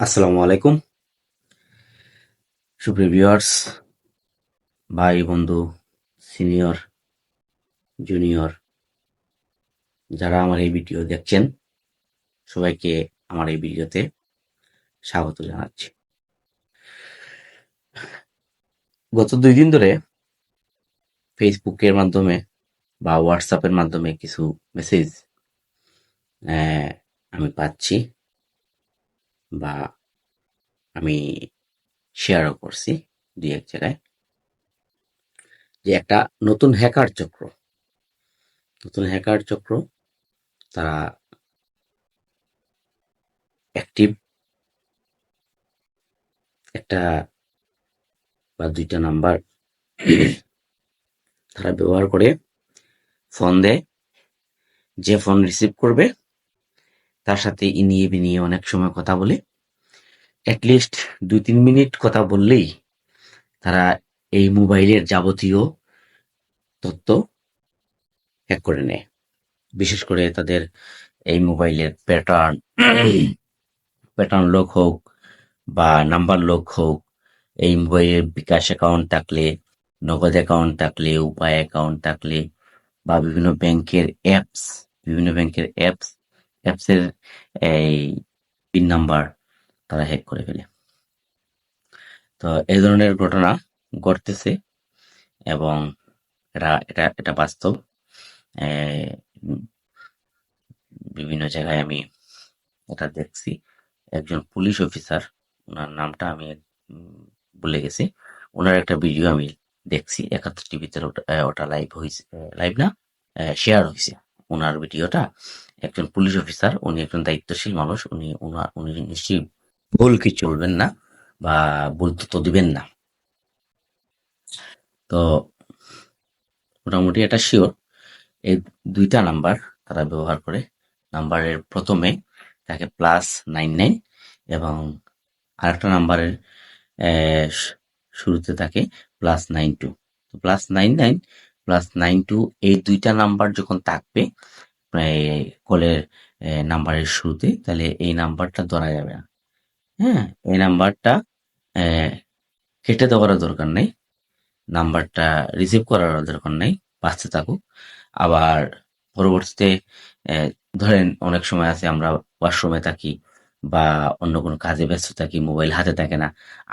আসসালামু আলাইকুম। সুপ্রিয় ভিউয়ার্স, ভাই, বন্ধু, সিনিয়র, জুনিয়র, যারা আমার এই ভিডিও দেখছেন, সবাইকে আমার এই ভিডিওতে স্বাগত জানাচ্ছি। গত দুই দিন ধরে ফেসবুকের মাধ্যমে বা হোয়াটসঅ্যাপের মাধ্যমে কিছু মেসেজ আমি পাচ্ছি। বা আমি শেয়ারও করছি দুই এক জায়গায়, যে একটা নতুন হ্যাকার চক্র। নতুন হ্যাকার চক্র, তারা অ্যাক্টিভ একটা বা দুইটা নাম্বার তারা ব্যবহার করে ফোন দেয়, যে ফোন রিসিভ করবে তার সাথে ইনিয়ে বিনিয়ে অনেক সময় কথা বলে। অ্যাটলিস্ট দুই তিন মিনিট কথা বললেই তারা এই মোবাইলের যাবতীয় তথ্য হ্যাক করে নেয়। বিশেষ করে তাদের এই মোবাইলের প্যাটার্ন প্যাটার্ন লক হোক বা নাম্বার লক হোক, এই মোবাইলের বিকাশ অ্যাকাউন্ট থাকলে, নগদ অ্যাকাউন্ট থাকলে, উপায় অ্যাকাউন্ট থাকলে বা বিভিন্ন ব্যাংকের অ্যাপস বিভিন্ন ব্যাংকের অ্যাপস অ্যাপসের এই পিন নাম্বার তারা হ্যাক করে ফেলে। তো এই ধরনের ঘটনা ঘটতেছে এবং এটা এটা এটা বাস্তব। বিভিন্ন জায়গায় আমি এটা দেখছি। একজন পুলিশ অফিসার, ওনার নামটা আমি ভুলে গেছি। ওনার একটা ভিডিও আমি দেখছি, একাত্তর টিভিতে ওটা লাইভ হয়েছে লাইভ না? শেয়ার হয়েছে ওনার ভিডিওটা একজন পুলিশ অফিসার, উনি একজন দায়িত্বশীল মানুষ, উনি উনি নিশ্চয়ই ভুল কি চলবেন না বা তথ্য দিবেন না। তো মোটামুটি এটা শিওর এই দুইটা নাম্বার তারা ব্যবহার করে। নাম্বারের প্রথমে থাকে প্লাস নাইন নাইন এবং আরেকটা নাম্বারের শুরুতে থাকে plus nine two plus nine nine plus nine two এই দুইটা নাম্বার যখন থাকবে কলের নাম্বারের শুরুতে, তাহলে এই নাম্বারটা ধরা যাবে না। হ্যাঁ এই নাম্বারটা কেটে দেওয়ার দরকার নেই নাম্বারটা রিসিভ করার দরকার নেই, বাঁচতে থাকুক। আবার পরবর্তীতে ধরেন অনেক সময় আছে আমরা ওয়াশরুমে থাকি বা অন্য কোনো কাজে ব্যস্ত থাকি মোবাইল হাতে থাকে না,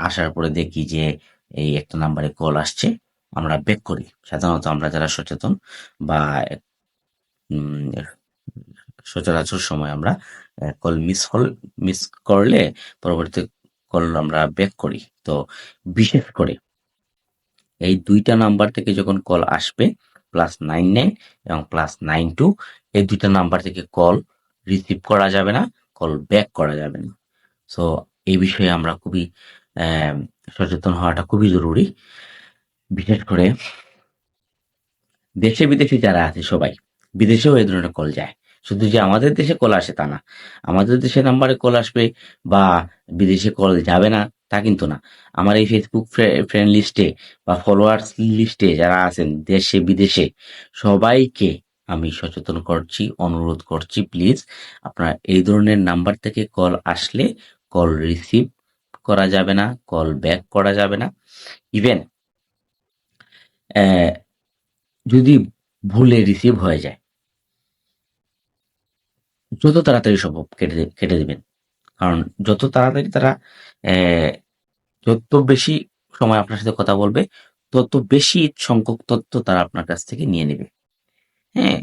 আসার পরে দেখি যে এই একটা নাম্বারে কল আসছে আমরা বেক করি। সাধারণত আমরা যারা সচেতন বা সচরাচর সময় আমরা কল মিস হল মিস করলে পরবর্তী কল আমরা ব্যাক করি। তো বিশেষ করে এই দুইটা নাম্বার থেকে যখন কল আসবে প্লাস নাইন নাইন এবং প্লাস নাইন টু এই দুইটা নাম্বার থেকে কল রিসিভ করা যাবে না কল ব্যাক করা যাবে না। সো এই বিষয়ে আমরা খুবই সচেতন হওয়াটা খুবই জরুরি। বিশেষ করে দেশে বিদেশে যারা আছে সবাই, বিদেশেও এই ধরনের কল যায়। শুধু যে আমাদের দেশে কল আসে তা না, আমাদের দেশে নাম্বারে কল আসবে বা বিদেশে কল যাবে না, তা কিন্তু না। আমার এই ফেসবুক ফ্রেন্ড লিস্টে বা ফলোয়ার্স লিস্টে যারা আছেন দেশে, বিদেশে, সবাইকে আমি সচেতন করছি, অনুরোধ করছি প্লিজ আপনারা এই ধরনের নাম্বার থেকে কল আসলে কল রিসিভ করা যাবে না কল ব্যাক করা যাবে না। ইভেন যদি ভুলে রিসিভ হয়ে যায়, যত তাড়াতাড়ি সম্ভব কেটে কেটে দেবেন। কারণ যত তাড়াতাড়ি তারা যত বেশি সময় আপনার সাথে কথা বলবে, তত বেশি সংখ্যক তথ্য তারা আপনার কাছ থেকে নিয়ে নেবে। হ্যাঁ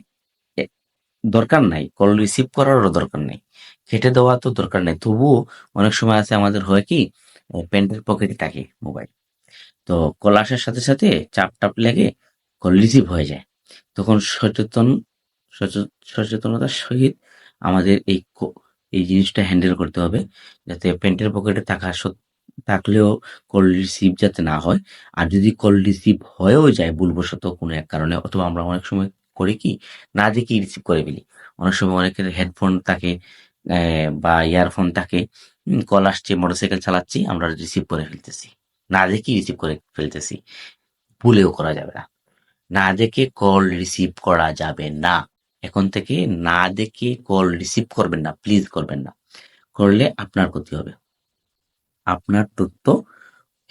দরকার নাই। কল রিসিভ করারও দরকার নেই। কেটে দেওয়া তো দরকার নেই। তবুও অনেক সময় আছে আমাদের হয় কি প্যান্টের পকেটে থাকে মোবাইল তো কল আসার সাথে সাথে চাপ টাপ লেগে কল রিসিভ হয়ে যায়। তখন সচেতন সচেতনতার সহিত আমাদের এই এই জিনিসটা হ্যান্ডেল করতে হবে যাতে প্যান্টের পকেটে থাকা থাকলেও কল রিসিভ যাতে না হয়। আর যদি কল রিসিভ হয়েও যায় ভুলবশত কোনো এক কারণে, অথবা আমরা অনেক সময় করি কি, না দেখি রিসিভ করে ফেলি। অনেক সময় অনেকের হেডফোন থাকে বা ইয়ারফোন থাকে কল আসছে, মোটরসাইকেল চালাচ্ছি, আমরা রিসিভ করে ফেলতেছি। না দেখি রিসিভ করে ফেলতেছি। ভুলেও করা যাবে না। না দেখে কল রিসিভ করা যাবে না। এখন থেকে না দেখে কল রিসিভ করবেন না প্লিজ করবেন না। করলে আপনার ক্ষতি হবে। আপনার তথ্য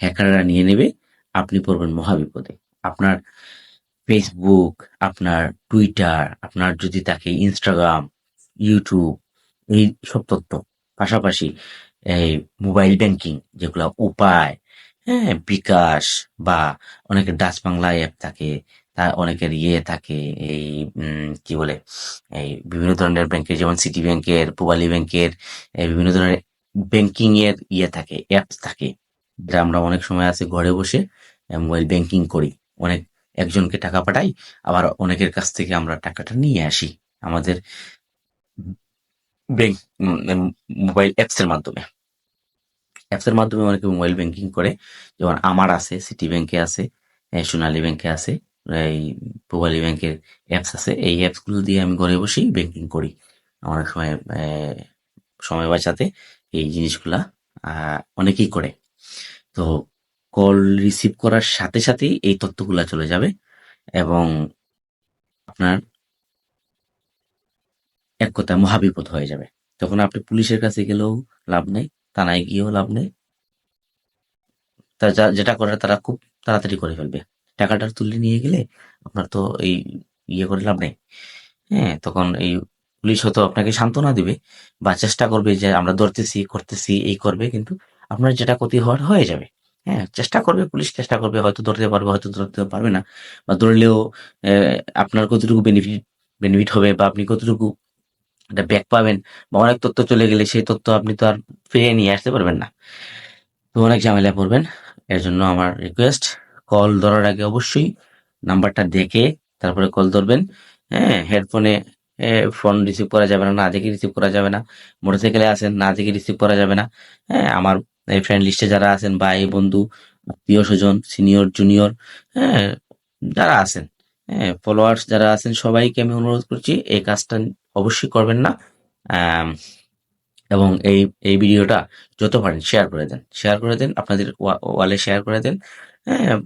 হ্যাকাররা নিয়ে নেবে, আপনি পড়বেন মহাবিপদে। আপনার ফেসবুক আপনার টুইটার আপনার যদি থাকে ইনস্টাগ্রাম ইউটিউব এই সব তথ্য। পাশাপাশি এই মোবাইল ব্যাংকিং যেগুলো উপায় হ্যাঁ বিকাশ বা অনেকের ডাচ বাংলা অ্যাপ থাকে তা অনেকের ইয়ে থাকে এই উম, কি বলে এই বিভিন্ন ধরনের ব্যাংকের যেমন সিটি ব্যাংকের পূবালী ব্যাংকের বিভিন্ন ধরনের ব্যাংকিং এর ইয়ে থাকে অ্যাপস থাকে যেটা আমরা অনেক সময় আছে ঘরে বসে মোবাইল ব্যাংকিং করি। অনেক একজনকে টাকা পাঠাই আবার অনেকের কাছ থেকে আমরা টাকাটা নিয়ে আসি আমাদের ব্যাংক মোবাইল অ্যাপস এর মাধ্যমে। অ্যাপস এর মাধ্যমে অনেকে মোবাইল ব্যাংকিং করে। যেমন আমার আছে সিটি ব্যাংকে আছে সোনালী ব্যাংকে আছে, এই পূবালী ব্যাংকের অ্যাপস আছে। এই অ্যাপসগুলো দিয়ে আমি ঘরে বসেই ব্যাংকিং করি। অনেক সময় সময় বাঁচাতে এই জিনিসগুলা অনেকেই করে। তো কল রিসিভ করার সাথে সাথেই এই তথ্যগুলা চলে যাবে এবং আপনার এক কথায় মহাবিপদ হয়ে যাবে। তখন আপনি পুলিশের কাছে গেলেও লাভ নেই। থানায় গিয়েও লাভ নেই। তা যা- যেটা করে তারা খুব তাড়াতাড়ি করে ফেলবে। টাকাটা তুলে নিয়ে গেলে আপনার তো এই ইয়ে করে লাভ নেই। হ্যাঁ তখন এই পুলিশ হয়তো আপনাকে সান্ত্বনা দিবে বা চেষ্টা করবে যে আমরা ধরতেছি, করতেছি, এই করবে, কিন্তু আপনার যেটা ক্ষতি হওয়ার হয়ে যাবে। হ্যাঁ চেষ্টা করবে, পুলিশ চেষ্টা করবে, হয়তো ধরতে পারবে, হয়তো ধরতে পারবে না। বা ধরলেও আপনার কতটুকু বেনিফিট বেনিফিট হবে বা আপনি কতটুকু একটা ব্যাক পাবেন বা অনেক তথ্য চলে গেলে সেই তথ্য আপনি তো আর ফিরিয়ে নিয়ে আসতে পারবেন না। তো অনেক ঝামেলা পড়বেন। এর জন্য আমার রিকোয়েস্ট কল ধরার আগে অবশ্যই নাম্বারটা দেখে তারপরে কল ধরবেন। হ্যাঁ হেডফোনে ফোন রিসিভ করা যাবে না না দেখে রিসিভ করা যাবে না। মোটরসাইকেলে আসেন না দেখে রিসিভ করা যাবে না। হ্যাঁ আমার এই ফ্রেন্ড লিস্টে যারা আছেন, ভাই, বন্ধু প্রিয় স্বজন সিনিয়র জুনিয়র হ্যাঁ যারা আছেন হ্যাঁ ফলোয়ার্স যারা আছেন, সবাইকে আমি অনুরোধ করছি এই কাজটা অবশ্যই করবেন না। এবং এই এই ভিডিওটা যত পারেন শেয়ার করে দেন। শেয়ার করে দেন, আপনাদের ওয়ালে শেয়ার করে দেন। হ্যাঁ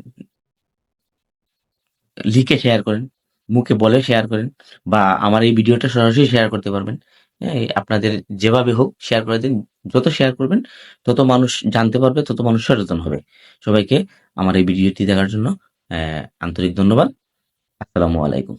লিখে শেয়ার করেন, মুখে বলে শেয়ার করেন, বা আমার এই ভিডিওটা সরাসরি শেয়ার করতে পারবেন। হ্যাঁ আপনাদের যেভাবে হোক শেয়ার করে দিন, যত শেয়ার করবেন, তত মানুষ জানতে পারবে, তত মানুষ সচেতন হবে। সবাইকে আমার এই ভিডিওটি দেখার জন্য আন্তরিক ধন্যবাদ। আসসালামু আলাইকুম।